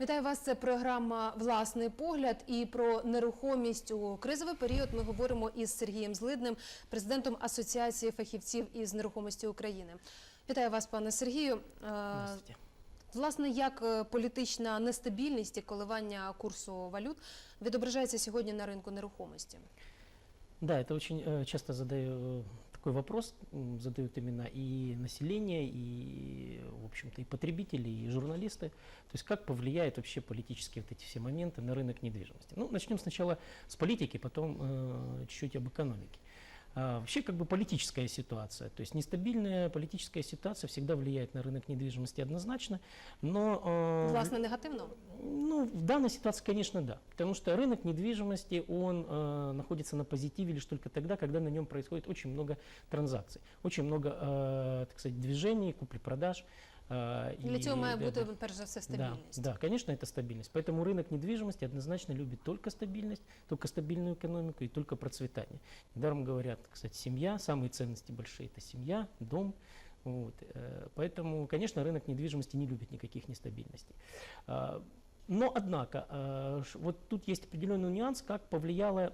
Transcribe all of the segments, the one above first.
Вітаю вас. Це програма Власний погляд. І про нерухомість у кризовий період ми говоримо із Сергієм Злидним, президентом Асоціації фахівців із нерухомості України. Вітаю вас, пане Сергію. Е, Здравствуйте. Власне, як е, політична нестабільність і коливання курсу валют відображається сьогодні на ринку нерухомості? Да, это очень э, часто задаю э, такой вопрос, задают именно и население, и, в общем-то, и потребители, и журналисты. То есть как повлияют вообще политические вот эти все моменты на рынок недвижимости. Ну, начнем сначала с политики, потом э, чуть-чуть об экономике. А, вообще как бы политическая ситуация, то есть нестабильная политическая ситуация всегда влияет на рынок недвижимости однозначно, но... э, Власне, негативно? Ну, в данной ситуации, конечно, да. Потому что рынок недвижимости, он э, находится на позитиве лишь только тогда, когда на нем происходит очень много транзакций, очень много, э, так сказать, движений, купли-продаж. э, Для и, цього має да, бути да. перш за все Да, стабільність. да, конечно, это стабильность. Поэтому рынок недвижимости однозначно любит только стабильность, только стабильную экономику и только процветание. Недаром говорят, кстати, семья, самые ценности большие – это семья, дом. Вот. э, Поэтому, конечно, рынок недвижимости не любит никаких нестабильностей. но, однако, э, вот тут есть определенный нюанс, как повлияла,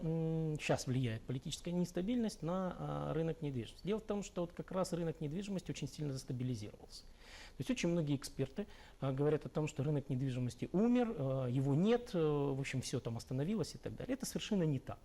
сейчас влияет политическая нестабильность на а, рынок недвижимости. Дело в том, что вот как раз рынок недвижимости очень сильно застабилизировался. То есть очень многие эксперты а, говорят о том, что рынок недвижимости умер, э, его нет, э, в общем, все там остановилось и так далее. Это совершенно не так.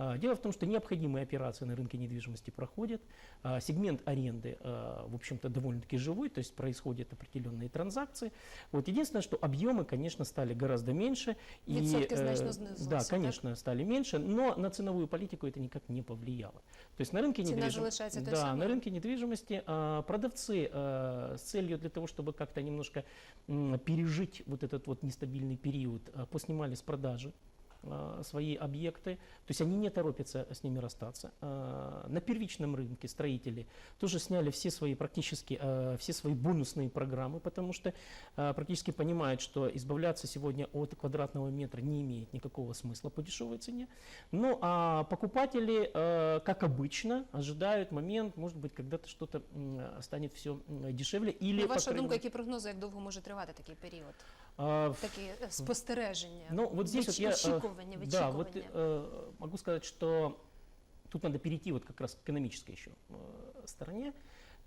А, Дело в том, что необходимые операции на рынке недвижимости проходят. А, Сегмент аренды, а, в общем-то, довольно-таки живой, то есть происходят определенные транзакции. Вот единственное, что объемы, конечно, стали гораздо меньше. Відсотки э, значно Да, так? конечно, стали меньше, но на ценовую политику это никак не повлияло. То есть на рынке Цена недвижимости... Да, на рынке недвижимости продавцы а, с целью для того, чтобы как-то немножко пережить вот этот вот нестабильный период, поснимали с продажи свои объекты, то есть они не торопятся с ними расстаться. А, На первичном рынке строители тоже сняли все свои практически а, все свои бонусные программы, потому что практически понимают, что избавляться сегодня от квадратного метра не имеет никакого смысла по дешевой цене. Ну а покупатели, э, как обычно, ожидают момент, может быть, когда-то что-то станет все дешевле или На по вашу крайней думку, мере, які прогнози, як довго може тривати такий період? а, в- Такі е, спостереження, Ну, вот здесь вот Вич- я, э, очікування, Да, вот вичікування. э, могу сказать, что тут надо перейти вот как раз к экономической еще э, стороне.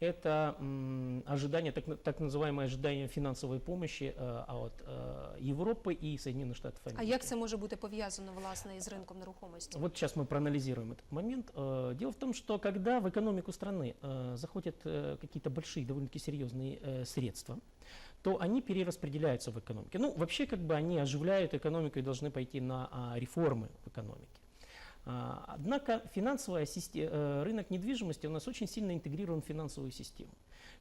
Это м, ожидание, так, на- так называемое ожидание финансовой помощи э, от э, Европы и Соединенных Штатов А Америки. як це може бути пов'язано власне із ринком нерухомості? Вот сейчас мы проанализируем этот момент. Э, Дело в том, что когда в экономику страны э, заходят э, какие-то большие, довольно-таки серьезные э, средства, то они перераспределяются в экономике. Ну, вообще, как бы они оживляют экономику и должны пойти на а, реформы в экономике. А, Однако финансовая система, рынок недвижимости у нас очень сильно интегрирован в финансовую систему.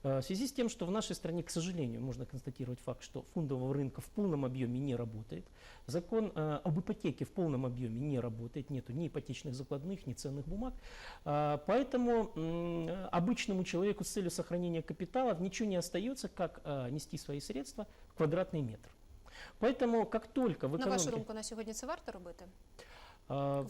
Э, В связи с тем, что в нашей стране, к сожалению, можно констатировать факт, что фондового рынка в полном объеме не работает. Закон э, об ипотеке в полном объеме не работает, нету ни ипотечных закладных, ни ценных бумаг. А, Поэтому обычному человеку с целью сохранения капиталов ничего не остается, как э, нести свои средства в квадратный метр. Поэтому, как только в На вашу экономике... думку, на сьогодні це варто робити э,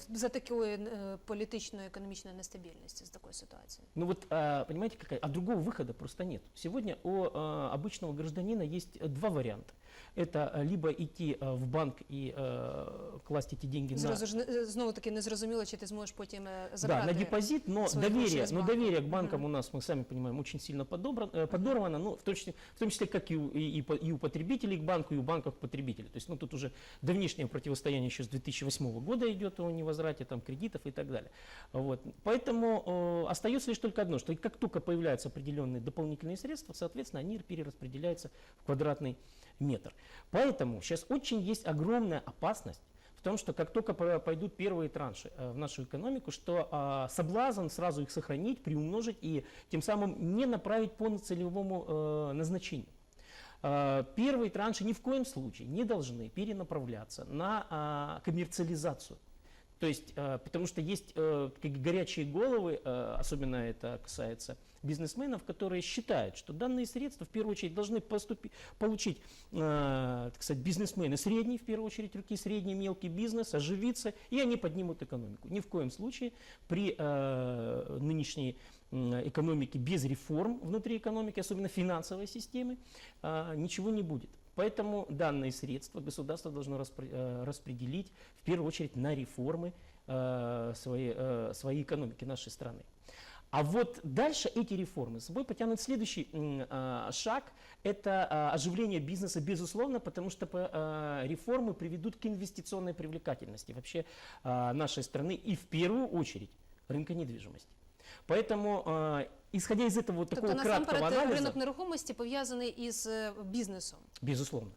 за такої е, політичної економічної нестабільності з такої ситуації? Ну вот, а, понимаете, какая? А другого выхода просто нет. Сегодня у а, обычного гражданина есть э, два варианта. Это а, либо идти а, в банк и а, класть эти деньги на, Зрозу- Знову таки незрозуміло, чи ти зможеш потім е, да, забрати. на депозит, но доверие, но доверие к банкам Мгм. у нас, мы сами понимаем, очень сильно подобран, э, подорвано, ну, в том числе, в том числе как и у, и, и у потребителей к банку, и у банков к потребителю. То есть, ну, тут уже давнишнее противостояние еще с 2008 года идет о невозврате там, кредитов и так далее. Вот. Поэтому э, остается лишь только одно, что как только появляются определенные дополнительные средства, соответственно, они перераспределяются в квадратный метр. Поэтому сейчас очень есть огромная опасность в том, что как только по- пойдут первые транши э, в нашу экономику, что а, соблазн сразу их сохранить, приумножить и тем самым не направить по целевому э, назначению. А, Первые транши ни в коем случае не должны перенаправляться на а, коммерциализацию. То есть, э, потому что есть э, горячие головы, э, особенно это касается бизнесменов, которые считают, что данные средства в первую очередь должны поступи- получить, э, так сказать, бизнесмены средней, в первую очередь, руки средний, мелкий бизнес, оживиться, и они поднимут экономику. Ни в коем случае при э, нынешней экономике без реформ внутри экономики, особенно финансовой системы, а, ничего не будет. Поэтому данные средства государство должно э, распределить в первую очередь на реформы э, своей, э, своей экономики нашей страны. А вот дальше эти реформы с собой потянут следующий м, а, шаг. Это а, оживление бизнеса, безусловно, потому что по- а, реформы приведут к инвестиционной привлекательности вообще а, нашей страны и в первую очередь рынка недвижимости. Поэтому, а, исходя из этого вот Тобто такого краткого насамперед анализа, ринок нерухомості пов'язаний із е, бізнесом. Безусловно.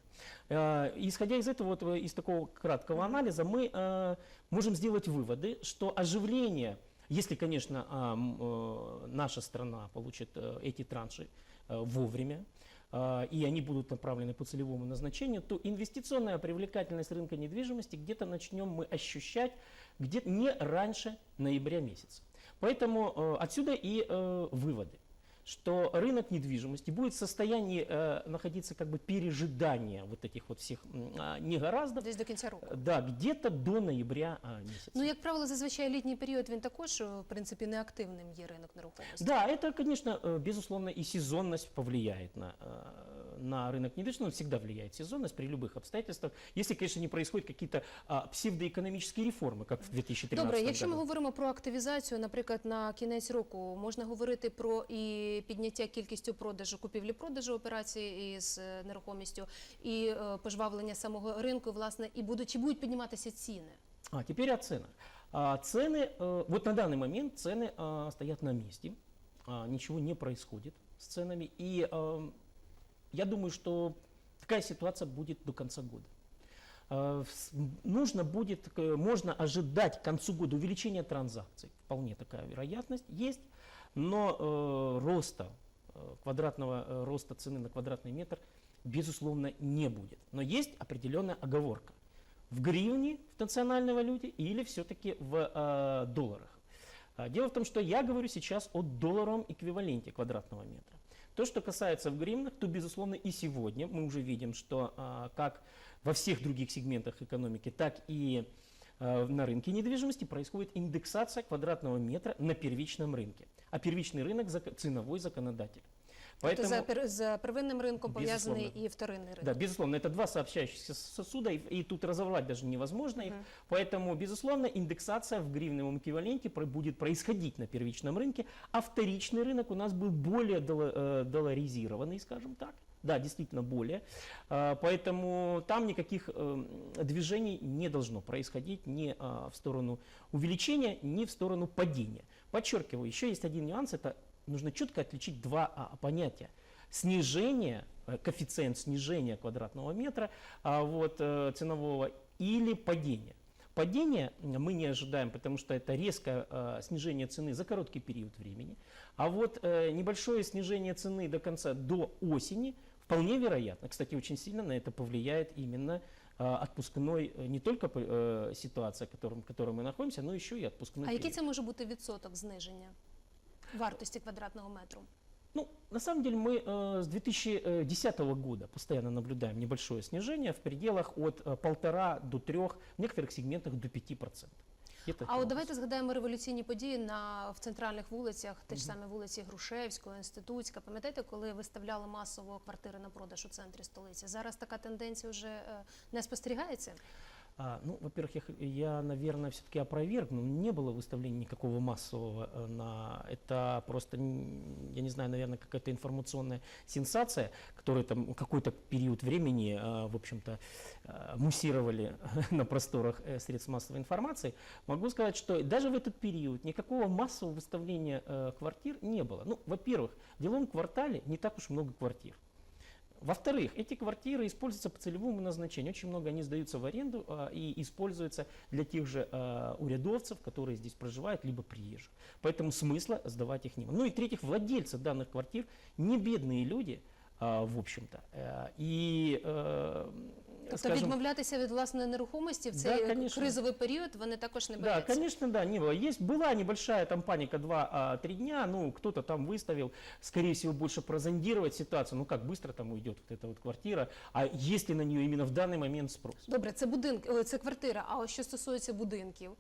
Э, Исходя из этого, вот, э, из такого краткого анализа, мы э, можем сделать выводы, что оживление, если, конечно, а, э, наша страна получит э, эти транши э, вовремя, э, и они будут направлены по целевому назначению, то инвестиционная привлекательность рынка недвижимости где-то начнем мы ощущать где-то не раньше ноября месяца. Поэтому отсюда и выводы что рынок недвижимости будет в состоянии э, находиться как бы пережидания вот этих вот всех м, а, негораздов, Десь до кінця року. да, где-то до ноября а, месяца. Ну, як правило, зазвичай літній період він також, е, в принципі, неактивним є ринок нерухомості. Да, это, конечно, э, безусловно, и сезонность повлияет на, э, на рынок недвижимости. Ну, всегда влияет сезонность при любых обстоятельствах, если, конечно, не происходят какие-то а, псевдоэкономические реформы, как в 2013 Добре, якщо ми году. говоримо про активізацію, наприклад, на кінець року, можна говорити про і підняття кількістю продажу, купівлі-продажу операцій із е, нерухомістю, і е, пожвавлення самого ринку, власне, і будуть чи будуть підніматися ціни? А, теперь о ценах. А, цены, э, вот на данный момент цены а, стоят на месте, а, ничего не происходит с ценами, и ам, я думаю, что такая ситуация будет до конца года. М, Нужно будет, к- можно ожидать к концу года увеличения транзакций, вполне такая вероятность есть, но э, роста, э, квадратного э, роста цены на квадратный метр, безусловно, не будет. Но есть определенная оговорка в гривне, в национальной валюте или все-таки в э, долларах. Дело в том, что я говорю сейчас о долларовом эквиваленте квадратного метра. То, что касается в гривнах, то, безусловно, и сегодня мы уже видим, что а, как во всех других сегментах экономики, так и а, на рынке недвижимости происходит индексация квадратного метра на первичном рынке. А первичный рынок ценовой законодатель. Тобто за, за первинним ринком пов'язаний Безусловно. і вторинний ринок. Да, безусловно, это два сообщающихся сосуда, и, и тут разобрать даже невозможно их. Мгм. Поэтому, безусловно, индексация в гривневом эквиваленте будет происходить на первичном рынке, а вторичный рынок у нас был более долла- э, долларизированный, скажем так. Да, действительно более. А, Поэтому там никаких эм, движений не должно происходить ни а, в сторону увеличения, ни в сторону падения. Подчеркиваю, еще есть один нюанс, это нужно четко отличить два а, понятия. Снижение, э, коэффициент снижения квадратного метра а, вот, э, ценового или падение. Падение мы не ожидаем, потому что это резкое э, снижение цены за короткий период времени. А вот э, небольшое снижение цены до конца, до осени, вполне вероятно. Кстати, очень сильно на это повлияет именно э, отпускной, не только э, ситуация, в которой мы находимся, но еще и отпускной А який период. це може бути відсоток зниження вартості квадратного метру? Ну, на самом деле мы э, с 2010 года постоянно наблюдаем небольшое снижение в пределах от э, полтора до трех, в некоторых сегментах до 5%. Где-то А таким от давайте згадаємо революційні події на в центральних вулицях, те ж саме вулиці Грушевського, Інститутська. Пам'ятаєте, коли виставляли масово квартири на продаж у центрі столиці? Зараз така тенденція вже е, не спостерігається. А, ну, во-первых, я, я, наверное, все-таки опровергну. Не было выставления никакого массового э, на... Это просто, я не знаю, наверное, какая-то информационная сенсация, которую там какой-то период времени, э, в общем-то, э, муссировали на просторах средств массовой информации. Могу сказать, что даже в этот период никакого массового выставления квартир не было. Ну, во-первых, в деловом квартале не так уж много квартир. Во-вторых, эти квартиры используются по целевому назначению. Очень много они сдаются в аренду а, и используются для тех же а, урядовцев, которые здесь проживают, либо приезжих. Поэтому смысла сдавать их не было. Ну и в-третьих, владельцы данных квартир не бедные люди, а, в общем-то. Э, И, э, Тобто скажем, відмовлятися від власної нерухомості в Да, цей конечно. кризовий період вони також не Да, бояться. конечно, да, не было. Есть, была небольшая там паника 2-3 дня, ну, кто-то там выставил, скорее всего, больше прозондировать ситуацию, ну, как быстро там уйдет вот эта вот квартира, а есть ли на нее именно в данный момент спрос. Добре, це будинки, о, це квартира. А ось що стосується будинків,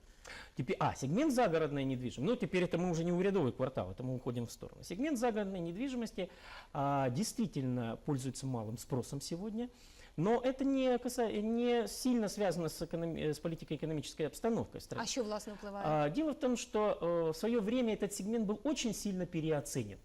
Теперь, а, сегмент загородной недвижимости. Ну, теперь это мы уже не урядовый квартал, это мы уходим в сторону. Сегмент загородной недвижимости а, действительно пользуется малым спросом сегодня. Но это не, каса- не сильно связано с, эконом- э, с политико-экономической обстановкой в стране. А що власне впливає? А, Дело в том, что э, в свое время этот сегмент был очень сильно переоценен.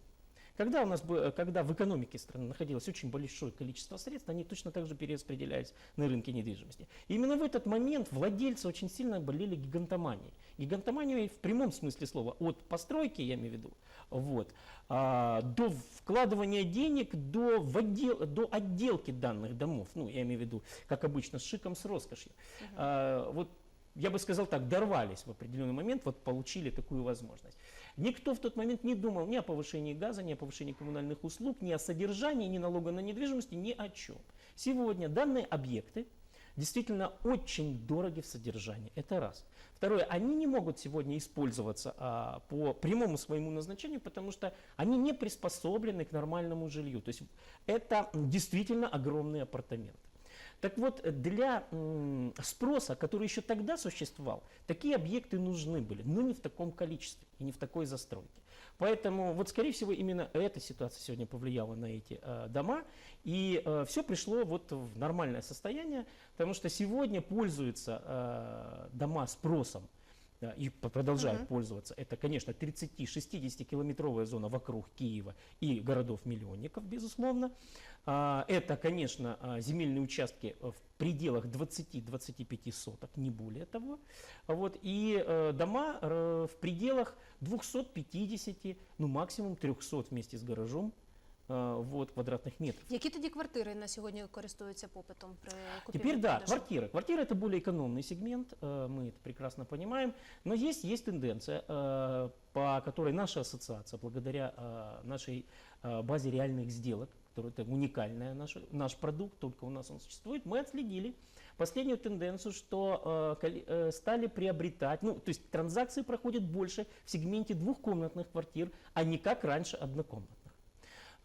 Когда у нас э, когда в экономике страны находилось очень большое количество средств, они точно так же перераспределялись на рынке недвижимости. И именно в этот момент владельцы очень сильно болели гигантоманией. Гигантоманией в прямом смысле слова. От постройки, я имею в виду, вот, а, до вкладывания денег, до, в отдел- до отделки данных домов. Ну, я имею в виду, как обычно, с шиком, с роскошью. А, вот я бы сказал так, дорвались в определенный момент, вот получили такую возможность. Никто в тот момент не думал ни о повышении газа, ни о повышении коммунальных услуг, ни о содержании, ни налога на недвижимость, ни о чем. Сегодня данные объекты действительно очень дороги в содержании. Это раз. Второе, они не могут сегодня использоваться а, по прямому своему назначению, потому что они не приспособлены к нормальному жилью. То есть это действительно огромные апартаменты. Так вот, для м, спроса, который еще тогда существовал, такие объекты нужны были, но не в таком количестве и не в такой застройке. Поэтому, вот, скорее всего, именно эта ситуация сегодня повлияла на эти э, дома, и все пришло вот в нормальное состояние, потому что сегодня пользуются э, дома спросом и п- продолжают Мгм. пользоваться. Это, конечно, 30-60 километровая зона вокруг Киева и городов-миллионников, безусловно. А, Это, конечно, а, земельные участки э, в пределах 20-25 соток, не более того. Вот, и э, дома э, в пределах 250, ну максимум 300 вместе с гаражом э, вот, квадратных метров. Які тоді квартири на сьогодні користуються попитом при Теперь купівлі да, продажу? квартиры. Квартира это более экономный сегмент, э, мы это прекрасно понимаем, но есть, есть тенденция, э, по которой наша ассоциация, благодаря э, нашей э, базе реальных сделок, которая это уникальная наш, наш продукт, только у нас он существует, мы отследили последнюю тенденцию, что э, коли- э, стали приобретать, ну, то есть транзакции проходят больше в сегменте двухкомнатных квартир, а не как раньше однокомнатных.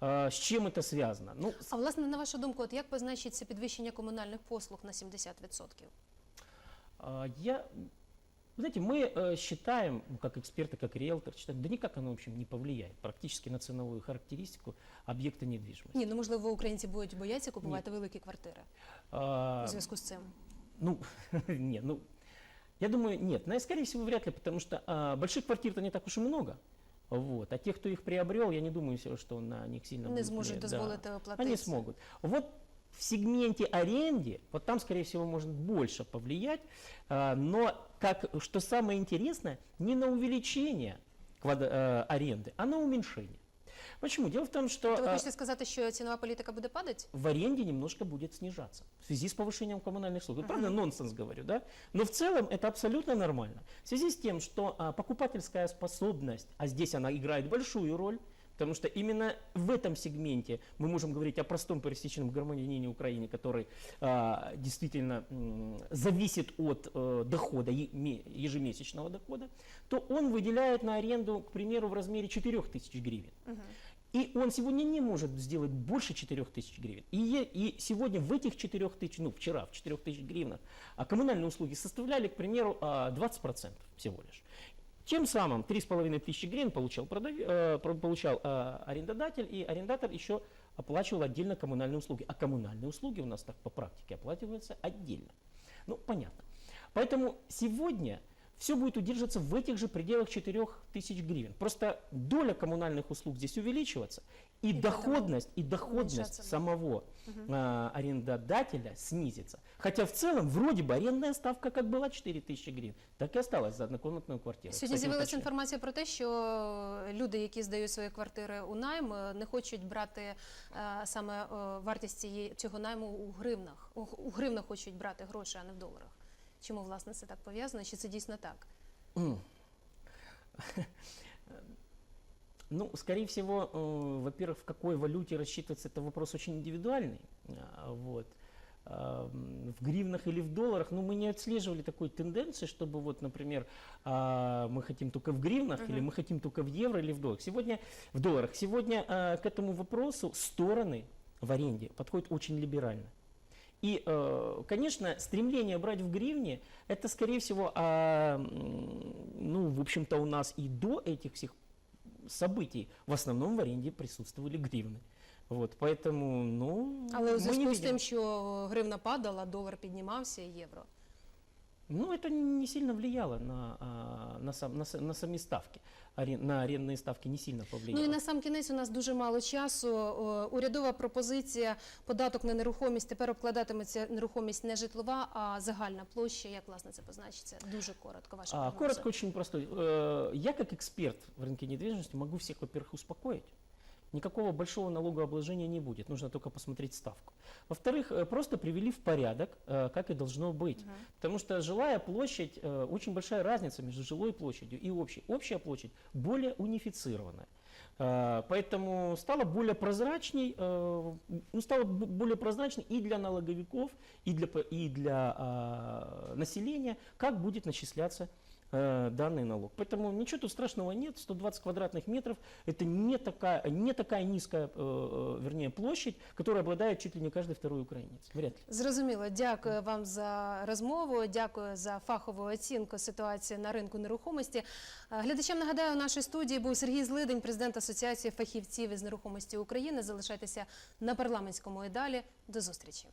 Э, С чем это связано? Ну, с- А власне, на вашу думку, от як позначиться підвищення комунальних послуг на 70%? А, Я, вы знаете, мы э, считаем, ну, как эксперты, как риэлтор, считаем, да никак оно, в общем, не повлияет практически на ценовую характеристику объекта недвижимости. Ні, ну можливо, українці будуть бояться купувати великі квартири А, у зв'язку з цим. ну, не, ну, я думаю, нет, ну, скорее всего, вряд ли, потому что а, больших квартир-то не так уж и много. Вот. А тех, кто их приобрел, я не думаю, что на них сильно Не зможуть влиять. Да. дозволити оплатити. Они смогут. Вот в сегменте аренды, вот там, скорее всего, может больше повлиять, а, но, как, что самое интересное, не на увеличение э, аренды, а на уменьшение. Почему? Дело в том, что То ви а, хочете сказати, що цінова політика буде падати? в аренде немножко будет снижаться в связи с повышением коммунальных услуг. Вот Правда, нонсенс говорю, да? Но в целом это абсолютно нормально. В связи с тем, что а, покупательская способность, а здесь она играет большую роль, потому что именно в этом сегменте мы можем говорить о простом пересеченном громадянине Украины, который а, действительно м, зависит от э, дохода, ежемесячного дохода, то он выделяет на аренду, к примеру, в размере 4000 гривен. И он сегодня не может сделать больше 4 тысяч гривен. И, и сегодня в этих 4 тысяч, ну вчера в 4 тысяч гривнах, а коммунальные услуги составляли, к примеру, а, 20% всего лишь. Тем самым 3,5 тысячи гривен получал, продав- э, получал э, арендодатель, и арендатор еще оплачивал отдельно коммунальные услуги. А коммунальные услуги у нас так по практике оплачиваются отдельно. Ну, понятно. Поэтому сегодня все будет удерживаться в этих же пределах 4 тысяч гривен. Просто доля коммунальных услуг здесь увеличиваться, и, И доходность, и доходность уменьшаться. самого а, арендодателя снизится. Хотя в целом вроде бы арендная ставка как была 4 тысячи гривен, так и осталась за однокомнатную квартиру. Сьогодні Кстати, з'явилася уточняю. інформація про те, що люди, які здають свої квартири у найм, е, не хочуть брати е, саме е, вартість цієї цього найму у гривнах. У, у гривнах хочуть брати гроші, а не в доларах. Чому власне це так пов'язано? Чи це дійсно так? Ну, скорее всего, э, во-первых, в какой валюте рассчитываться, это вопрос очень индивидуальный. А, Вот. М, В гривнах или в долларах, ну, мы не отслеживали такой тенденции, чтобы вот, например, а, мы хотим только в гривнах, или Мгм. мы хотим только в евро или в долларах. Сегодня в долларах. Сегодня а, к этому вопросу стороны в аренде подходят очень либерально. И, э, конечно, стремление брать в гривне, это, скорее всего, а, м, ну, в общем-то, у нас и до этих всех событий в основном в аренде присутствовали гривны. Вот, поэтому, ну, Але у мы не зв'язку з видим. тим, що гривна падала, долар піднімався, євро. Ну, это не сильно влияло на, а, на, сам, на, с- на сами ставки. Арен- на арендные ставки не сильно повлияло. Ну і на сам кінець у нас дуже мало часу. О, Урядова пропозиція податок на нерухомість тепер обкладатиметься нерухомість не житлова, а загальна площа. Як власне це позначиться? Дуже коротко. Ваша А, прогноза. коротко, очень простой. Э, Я как эксперт в рынке недвижимости могу всех, во-первых, успокоить. Никакого большого налогообложения не будет, нужно только посмотреть ставку. Во-вторых, э, просто привели в порядок, э, как и должно быть. Мгм. Потому что жилая площадь, э, очень большая разница между жилой площадью и общей. Общая площадь более унифицированная. Поэтому стало более прозрачней, ну, стало более прозрачней и для налоговиков, и для, и для а, населения, как будет начисляться э, данный налог. Поэтому ничего тут страшного нет. 120 квадратных метров – это не такая, не такая низкая, э, э, вернее, площадь, которой обладает чуть ли не каждый второй украинец. Вряд ли. Зрозуміло, дякую вам за розмову. Дякую за фахову оцінку ситуації на ринку нерухомості. Е, Глядачам нагадаю, у нашій студії був Сергій Злидень, президент Асоціації фахівців із нерухомості України. Залишайтеся на парламентському і далі. До зустрічі.